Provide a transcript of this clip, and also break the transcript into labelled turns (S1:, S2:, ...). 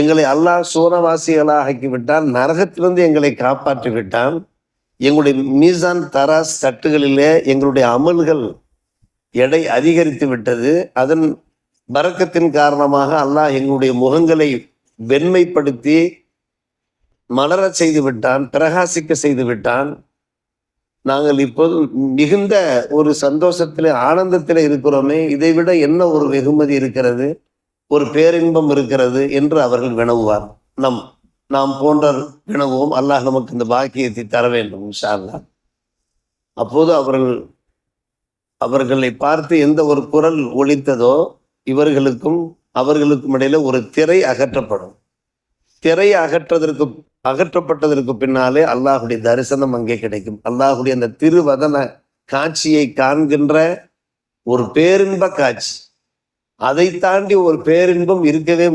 S1: எங்களை அல்லாஹ் சூனவாசிகளாக ஆக்கி விட்டான் நரகத்திலிருந்து எங்களை காப்பாற்றி விட்டான் எங்களுடைய மீசான் தராஸ் தட்டுகளிலே எங்களுடைய அமல்கள் எடை அதிகரித்து விட்டது. அதன் பறக்கத்தின் காரணமாக அல்லாஹ் எங்களுடைய முகங்களை வெண்மைப்படுத்தி மலரச் செய்து விட்டான் பிரகாசிக்க செய்து விட்டான். நாங்கள் இப்போது மிகுந்த ஒரு சந்தோஷத்திலே ஆனந்தத்திலே இருக்கிறோமே இதைவிட என்ன ஒரு வெகுமதி இருக்கிறது? ஒரு பேரின்பம் இருக்கிறது என்று அவர்கள் வினவுவார். நம் நாம் போன்ற வினவும் அல்லாஹ் நமக்கு இந்த பாக்கியத்தை தர வேண்டும் இன்ஷா அப்போது அவர்கள் அவர்களை பார்த்து எந்த ஒரு குரல் ஒழித்ததோ இவர்களுக்கும் அவர்களுக்கும் இடையில ஒரு திரை அகற்றப்படும். திரை அகற்றதற்கு அகற்றப்பட்டதற்கு பின்னாலே அல்லாஹுடைய தரிசனம் அங்கே கிடைக்கும். அல்லாஹுடைய அந்த திருவதன காட்சியை காண்கின்ற ஒரு பேரின்ப காட்சி. அதை தாண்டி ஒரு பேரின்பம் இருக்கவே